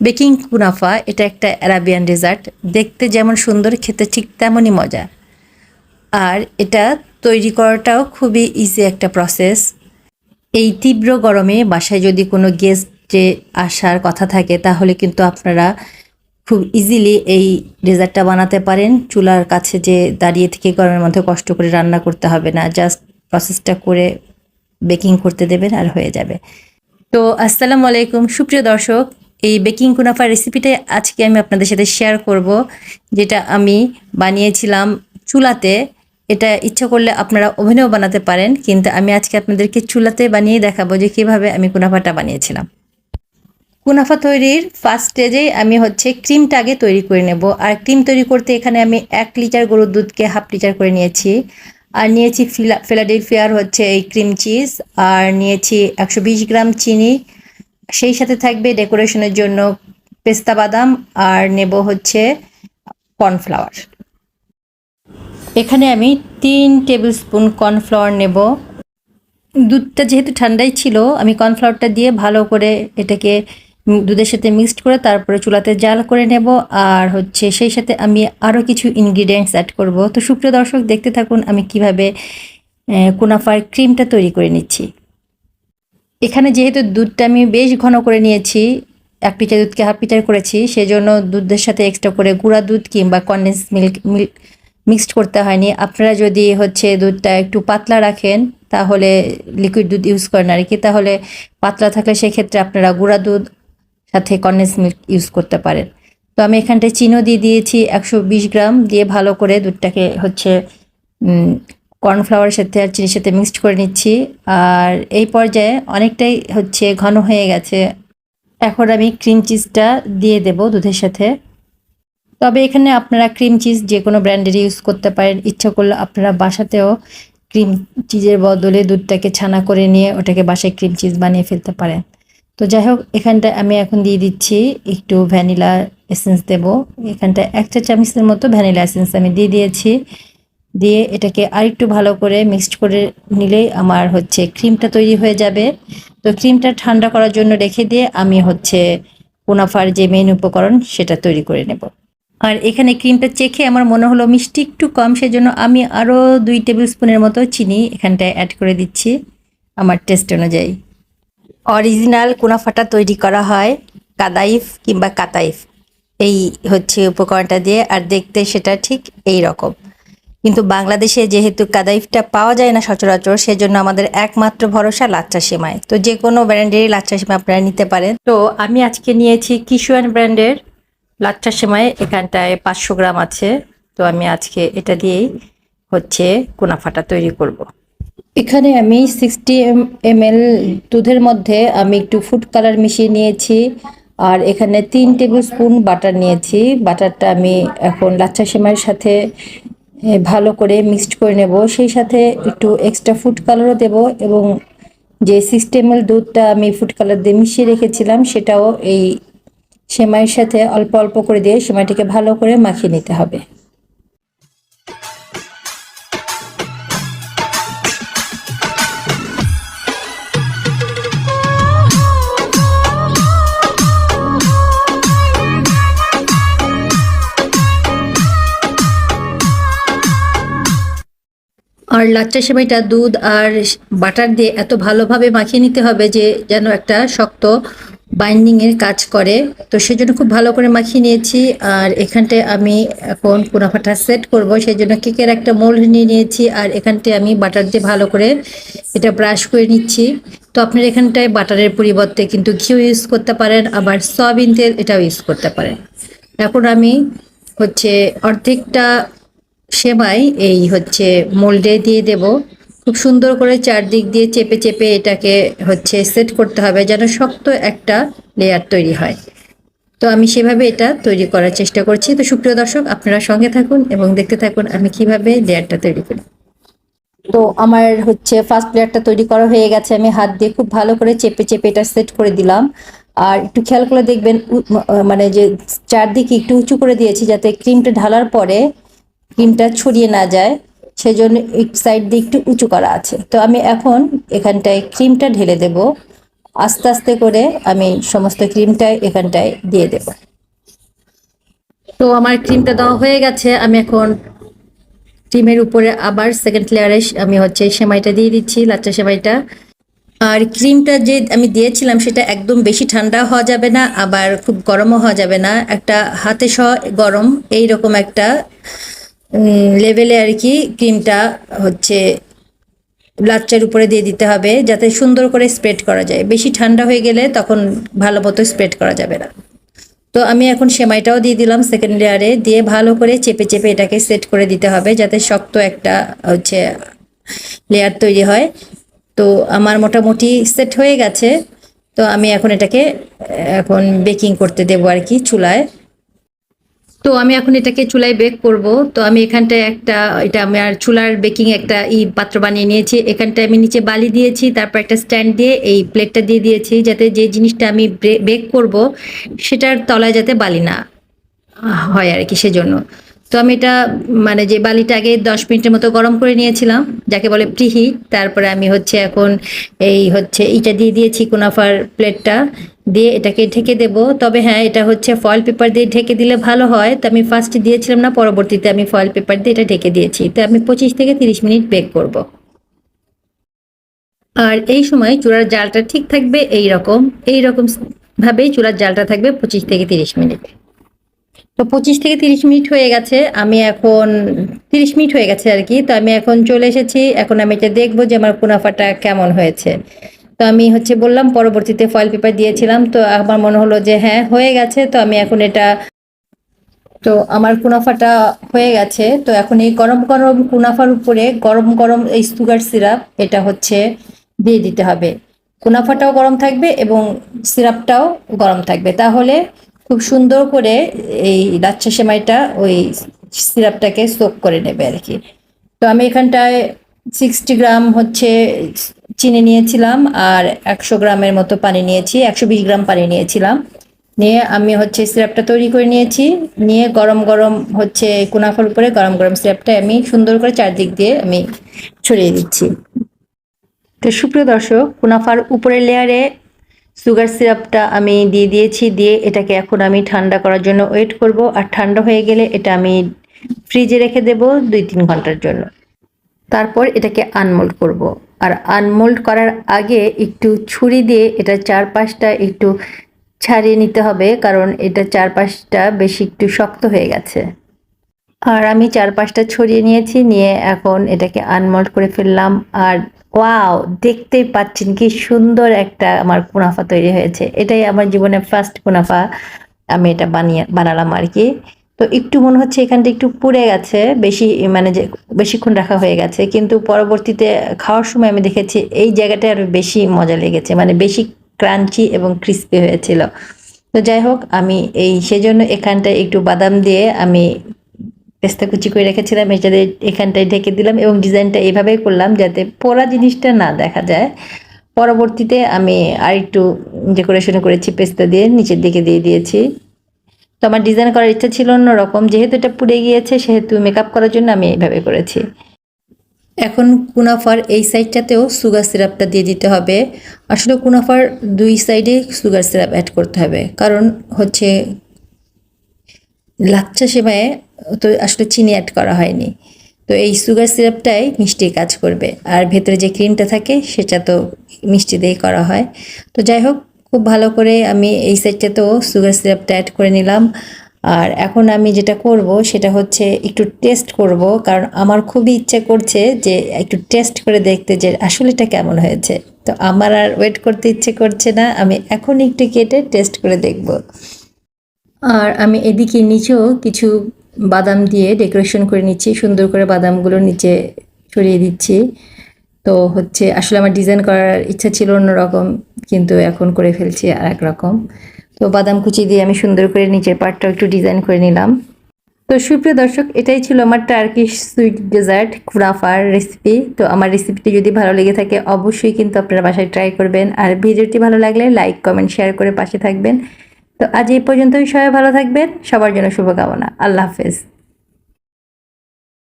Baking কুনাফা, এটা একটা Arabian dessert. দেখতে যেমন সুন্দর, খেতে ঠিক তেমনই মজা। আর এটা তৈরি করাটাও খুবই ইজি একটা প্রসেস এই তীব্র গরমে বাসায় যদি কোনো গেস্টে আসার কথা থাকে, তাহলে কিন্তু আপনারা খুব ইজিলি এই ডেজার্টটা বানাতে পারেন। চুলার কাছে যে দাঁড়িয়ে থেকে গরমের মধ্যে কষ্ট করে রান্না করতে হবে না জাস্ট প্রসেসটা করে বেকিং করতে দেবেন আর হয়ে যাবে। তো আসসালামু আলাইকুম। সুপ্রিয় দর্শক এই বেকিং কুনাফা রেসিপিটা আজকে আমি আপনাদের সাথে শেয়ার করব, যেটা আমি বানিয়েছিলাম চুলাতে। এটা ইচ্ছা করলে আপনারা ওভেনেও বানাতে পারেন, কিন্তু আমি আজকে আপনাদেরকে চুলাতে বানিয়ে দেখাবো যে কীভাবে আমি কুনাফাটা বানিয়েছিলাম। কুনাফা তৈরির ফার্স্ট স্টেজেই আমি হচ্ছে ক্রিমটা আগে তৈরি করে নেব। আর ক্রিম তৈরি করতে এখানে আমি এক লিটার গরুর দুধকে হাফ লিটার করে নিয়েছি। আর নিয়েছি ফিলা ফিলাডেলফিয়ার হচ্ছে এই ক্রিম চিজ আর নিয়েছি একশো বিশ গ্রাম চিনি সেই সাথে থাকবে ডেকোরেশনের জন্য পেস্তা বাদাম আর নেব হচ্ছে কর্নফ্লাওয়ার। এখানে আমি তিন টেবিল স্পুন কর্নফ্লাওয়ার নেব। দুধটা যেহেতু ঠান্ডাই ছিল, আমি কর্নফ্লাওয়ারটা দিয়ে ভালো করে এটাকে দুধের সাথে মিক্সড করে তারপরে চুলাতে জাল করে নেব। আর হচ্ছে সেই সাথে আমি আরও কিছু ইনগ্রিডিয়েন্টস অ্যাড করব। তো সুপ্রিয় দর্শক, দেখতে থাকুন আমি কীভাবে কোনাফার ক্রিমটা তৈরি করে নিচ্ছি। এখানে যেহেতু দুধটা আমি বেশ ঘন করে নিয়েছি, এক লিটার দুধকে হাফ লিটার করেছি, সেজন্য দুধের সাথে এক্সট্রা করে গুঁড়া দুধ কিংবা কন্ডেন্স মিল্ক মিল্ক মিক্সড করতে হয়নি। আপনারা যদি হচ্ছে দুধটা একটু পাতলা রাখেন, তাহলে লিকুইড দুধ ইউজ করেন আর কি। তাহলে পাতলা থাকলে সেক্ষেত্রে আপনারা গুঁড়া দুধ সাথে কন্ডেন্স মিল্ক ইউজ করতে পারেন। তো আমি এখানটায় চিনো দিয়ে দিয়েছি একশো বিশ গ্রাম, দিয়ে ভালো করে দুধটাকে হচ্ছে কর্নফ্লাওয়ারের সাথে আর চিনির সাথে মিক্সড করে নিচ্ছি। আর এই পর্যায়ে অনেকটাই হচ্ছে ঘন হয়ে গেছে। এখন আমি ক্রিম চিজটা দিয়ে দেব দুধের সাথে। তবে এখানে আপনারা ক্রিম চিজ যে কোনো ব্র্যান্ডের ইউজ করতে পারেন। ইচ্ছা করলে আপনারা বাসাতেও ক্রিম চিজের বদলে দুধটাকে ছানা করে নিয়ে ওটাকে বাসায় ক্রিম চিজ বানিয়ে ফেলতে পারেন। তো যাই হোক, এখানটায় আমি এখন দিয়ে দিচ্ছি একটু ভ্যানিলা এসেন্স দেব। এখানটায় এক চা চামচের মতো ভ্যানিলা এসেন্স আমি দিয়ে দিয়েছি। দিয়ে এটাকে আরেকটু ভালো করে মিক্সড করে নিলেই আমার হচ্ছে ক্রিমটা তৈরি হয়ে যাবে। তো ক্রিমটা ঠান্ডা করার জন্য রেখে দিয়ে আমি হচ্ছে কুনাফার যে মেন উপকরণ সেটা তৈরি করে নেব। আর এখানে ক্রিমটা চেখে আমার মনে হলো মিষ্টি একটু কম, সেজন্য আমি আরও দুই টেবিল স্পুনের মতো চিনি এখানটায় অ্যাড করে দিচ্ছি আমার টেস্ট অনুযায়ী। অরিজিনাল কুনাফাটা তৈরি করা হয় কাদাইফ কিংবা কাতাইফ। এই হচ্ছে উপকরণটা দিয়ে, আর দেখতে সেটা ঠিক এই রকম কিন্তু বাংলাদেশে যেহেতু কাদাইফটা পাওয়া যায় না সচরাচর, সেজন্য আমাদের একমাত্র ভরসা লাচ্চা সেমাই। তো যে কোনো ব্র্যান্ডেরই লাচ্চা সেমাই আপনারা নিতে পারেন। তো আমি আজকে নিয়েছি কিশোয়ান ব্র্যান্ডের লাচ্চা সেমাই। এখানটায় পাঁচশো গ্রাম আছে। তো আমি আজকে এটা দিয়েই হচ্ছে কুনাফাটা তৈরি করব। এখানে আমি সিক্সটি এম দুধের মধ্যে আমি একটু ফুড কালার মিশিয়ে নিয়েছি। আর এখানে তিন টেবিল স্পুন বাটার নিয়েছি। বাটারটা আমি এখন লাচ্চা সেমাইয়ের সাথে ভালো করে মিক্সড করে নেব। সেই সাথে একটু এক্সট্রা ফুড কালারও দেব এবং যে সিস্টেমের দুধটা আমি ফুড কালার দিয়ে মিশিয়ে রেখেছিলাম, সেটাও এই সেমাইয়ের সাথে অল্প অল্প করে দিয়ে সেমাইটিকে ভালো করে মাখিয়ে নিতে হবে। আর লাচ্চা সেমাইটা দুধ আর বাটার দিয়ে এত ভালোভাবে মাখিয়ে নিতে হবে যে যেন একটা শক্ত বাইন্ডিং এর কাজ করে। তো সেজন্য খুব ভালো করে মাখিয়ে নিয়েছি। আর এখানটায় আমি এখন কুনাফাটা সেট করব। সেই জন্য কেকের একটা মোল্ড নিয়ে নিয়েছি। আর এখানটায় আমি বাটার দিয়ে ভালো করে এটা ব্রাশ করে নিচ্ছি। তো আপনার এখানটায় বাটারের পরিবর্তে কিন্তু ঘিও ইউজ করতে পারেন। আবার সয়াবিন তেল এটাও ইউজ করতে পারেন। এখন আমি হচ্ছে অর্ধেকটা সেমাই এই হচ্ছে মোল্ডে দিয়ে দেব। খুব সুন্দর করে চারদিক দিয়ে চেপে চেপে এটাকে হচ্ছে সেট করতে হবে যেন শক্ত একটা লেয়ার তৈরি হয়। তো আমি সেভাবে এটা তৈরি করার চেষ্টা করছি। তো সুপ্রিয় দর্শক, আপনারা সঙ্গে থাকুন এবং দেখতে থাকুন আমি কীভাবে লেয়ারটা তৈরি করি। তো আমার হচ্ছে ফার্স্ট লেয়ারটা তৈরি করা হয়ে গেছে। আমি হাত দিয়ে খুব ভালো করে চেপে চেপে এটা সেট করে দিলাম। আর একটু খেয়াল করে দেখবেন মানে যে চারদিকে একটু উঁচু করে দিয়েছি যাতে ক্রিমটা ঢালার পরে ক্রিমটা ছড়িয়ে না যায়, সেজন্য এক সাইড দিয়ে একটু উঁচু করা আছে। তো আমি এখন এখানটায় ক্রিমটা ঢেলে দেব। আস্তে আস্তে করে আমি সমস্ত ক্রিমটা এখানটায় দিয়ে দেব। তো আমার ক্রিমটা দেওয়া হয়ে গেছে। আমি এখন ক্রিমের উপরে আবার সেকেন্ড লেয়ারে আমি হচ্ছে সেমাইটা দিয়ে দিচ্ছি, লাচ্চা সেমাইটা। আর ক্রিমটা যে আমি দিয়েছিলাম, সেটা একদম বেশি ঠান্ডা হওয়া যাবে না, আবার খুব গরমও হওয়া যাবে না। একটা হাতে সহ গরম এই রকম একটা লেভেলে আর কি ক্রিমটা হচ্ছে লাচ্চার উপরে দিয়ে দিতে হবে যাতে সুন্দর করে স্প্রেড করা যায়। বেশি ঠান্ডা হয়ে গেলে তখন ভালো মতো স্প্রেড করা যাবে না। তো আমি এখন সেমাইটাও দিয়ে দিলাম সেকেন্ড লেয়ারে দিয়ে ভালো করে চেপে চেপে এটাকে সেট করে দিতে হবে যাতে শক্ত একটা হচ্ছে লেয়ার তৈরি হয়। তো আমার মোটামুটি সেট হয়ে গেছে। তো আমি এখন এটাকে এখন বেকিং করতে দেবো আর কি চুলায়। তো আমি এখন এটাকে চুলায় বেক করব। তো আমি এখানটায় একটা, এটা আমি আর চুলার বেকিং একটা ই পাত্র বানিয়ে নিয়েছি। এখানটায় আমি নিচে বালি দিয়েছি, তারপর একটা স্ট্যান্ড দিয়ে এই প্লেটটা দিয়ে দিয়েছি, যাতে যে জিনিসটা আমি বেক করব, সেটার তলায় যাতে বালি না হয় আর কি সেজন্য। তো আমি এটা মানে যে বালিটা আগে দশ মিনিটের মতো গরম করে নিয়েছিলাম, যাকে বলে প্রিহিট তারপরে আমি হচ্ছে এখন এই হচ্ছে ইটা দিয়ে দিয়েছি কোনাফার প্লেটটা, দিয়ে এটাকে ঢেকে দেব। তবে হ্যাঁ এটা হচ্ছে ফয়েল পেপার দিয়ে ঢেকে দিলে ভালো হয়। তো আমি ফার্স্টে দিয়েছিলাম না, পরবর্তীতে আমি ফয়েল পেপার দিয়ে এটা ঢেকে দিয়েছি। তো আমি পঁচিশ থেকে তিরিশ মিনিট বেক করব। আর এই সময় চূড়ার জালটা ঠিক থাকবে এই রকম এই রকম ভাবেই চূড়ার জালটা থাকবে পঁচিশ থেকে তিরিশ মিনিট। তো পঁচিশ থেকে তিরিশ মিনিট হয়ে গেছে, আমি এখন তিরিশ মিনিট হয়ে গেছে আর কি, তো আমি এখন চলে এসেছি, এখন আমি এটা দেখব যে আমার কুনাফাটা কেমন হয়েছে। তো আমি হচ্ছে বললাম, পরবর্তীতে ফয়েল পেপার দিয়েছিলাম, তো আমার মনে হলো যে হ্যাঁ হয়ে গেছে, তো আমি এখন এটা, তো আমার কুনাফাটা হয়ে গেছে, তো এখন এই গরম গরম কুনাফার উপরে গরম গরম এই সুগার সিরাপ এটা হচ্ছে দিয়ে দিতে হবে। কুনাফাটাও গরম থাকবে এবং সিরাপটাও গরম থাকবে। তাহলে খুব সুন্দর করে এই লাচ্ছা সেমাইটা ওই সিরাপটাকে সোক করে নেবে আর কি। তো আমি এখানটায় সিক্সটি গ্রাম হচ্ছে চিনি নিয়েছিলাম আর একশো গ্রামের মতো পানি নিয়েছি, একশো বিশ গ্রাম পানি নিয়েছিলাম। নিয়ে আমি হচ্ছে সিরাপটা তৈরি করে নিয়েছি। নিয়ে গরম গরম হচ্ছে কুনাফার উপরে গরম গরম সিরাপটা আমি সুন্দর করে চারদিক দিয়ে আমি ছড়িয়ে দিচ্ছি। তো সুপ্রিয় দর্শক, কুনাফার উপরের লেয়ারে সুগার সিরাপটা আমি দিয়ে দিয়েছি, দিয়ে এটাকে এখন আমি ঠান্ডা করার জন্য ওয়েট করব। আর ঠান্ডা হয়ে গেলে এটা আমি ফ্রিজে রেখে দেব দুই তিন ঘণ্টার জন্য। তারপর এটাকে আনমোল্ড করব। আর আনমোল্ড করার আগে একটু ছুরি দিয়ে এটা চারপাশটা একটু ছাড়িয়ে নিতে হবে, কারণ এটা চারপাশটা বেশি একটু শক্ত হয়ে গেছে। আর আমি চারপাশটা ছড়িয়ে নিয়েছি, নিয়ে এখন এটাকে আনমোল্ড করে ফেললাম। আর ওয়াও দেখতেই পাচ্ছেন কি সুন্দর একটা আমার কুনাফা তৈরি হয়েছে। এটাই আমার জীবনে ফার্স্ট কুনাফা। আমি এটা বানিয়ে, বানালাম আর কি। তো একটু মনে হচ্ছে এখানটা একটু পুড়ে গেছে, বেশি মানে যে বেশিক্ষণ রাখা হয়ে গেছে। কিন্তু পরবর্তীতে খাওয়ার সময় আমি দেখেছি এই জায়গাটা আরও বেশি মজা লেগেছে মানে বেশি ক্রাঞ্চি এবং ক্রিস্পি হয়েছিল। তো যাই হোক, আমি এই সেজন্য এখানটায় একটু বাদাম দিয়ে আমি পেস্তা কুচি করে রেখেছিলাম এটাতে এখানটায় ঢেকে দিলাম এবং ডিজাইনটা এভাবেই করলাম যাতে পোড়া জিনিসটা না দেখা যায়। পরবর্তীতে আমি আর একটু ডেকোরেশন করেছি পেস্তা দিয়ে, নিচের দিকে দিয়ে দিয়েছি। তো আমার ডিজাইন করার ইচ্ছা ছিল অন্যরকম, যেহেতু এটা পুড়ে গিয়েছে, সেহেতু মেকআপ করার জন্য আমি এইভাবে করেছি। এখন কুনাফার এই সাইডটাতেও সুগার সিরাপটা দিয়ে দিতে হবে। আসলে কুনাফার দুই সাইডে সুগার সিরাপ অ্যাড করতে হবে, কারণ হচ্ছে লাচ্চা সেমায়ে তো আসলে চিনি অ্যাড করা হয়নি। তো এই সুগার সিরাপটাই মিষ্টি কাজ করবে। আর ভেতরে যে ক্রিমটা থাকে, সেটা তো মিষ্টি দিয়েই করা হয়। তো যাই হোক, খুব ভালো করে আমি এই সাইডটাতেও সুগার সিরাপটা অ্যাড করে নিলাম। আর এখন আমি যেটা করব, সেটা হচ্ছে একটু টেস্ট করব। কারণ আমার খুবই ইচ্ছে করছে যে একটু টেস্ট করে দেখতে যে আসলে এটা কেমন হয়েছে। তো আমার আর ওয়েট করতে ইচ্ছে করছে না। আমি এখন একটু কেটে টেস্ট করে দেখব। আর আমি এদিকে নিচেও কিছু বাদাম দিয়ে ডেকোরেশন করে নিচ্ছি, সুন্দর করে বাদামগুলো নিচে ছড়িয়ে দিচ্ছি। তো হচ্ছে, আসলে আমার ডিজাইন করার ইচ্ছা ছিল অন্যরকম, কিন্তু এখন করে ফেলছি আর এক রকম। তো বাদাম কুচি দিয়ে আমি সুন্দর করে নিচের পার্টটাও একটু ডিজাইন করে নিলাম। তো সুপ্রিয় দর্শক, এটাই ছিল আমার টার্কিশ সুইট ডেজার্ট কুরাফার রেসিপি তো আমার রেসিপিটি যদি ভালো লেগে থাকে, অবশ্যই কিন্তু আপনারা বাসায় ট্রাই করবেন। আর ভিডিওটি ভালো লাগলে লাইক কমেন্ট শেয়ার করে পাশে থাকবেন। তো আজ এই পর্যন্তই সবাই ভালো থাকবেন সবার জন্য শুভকামনা। আল্লাহ হাফেজ।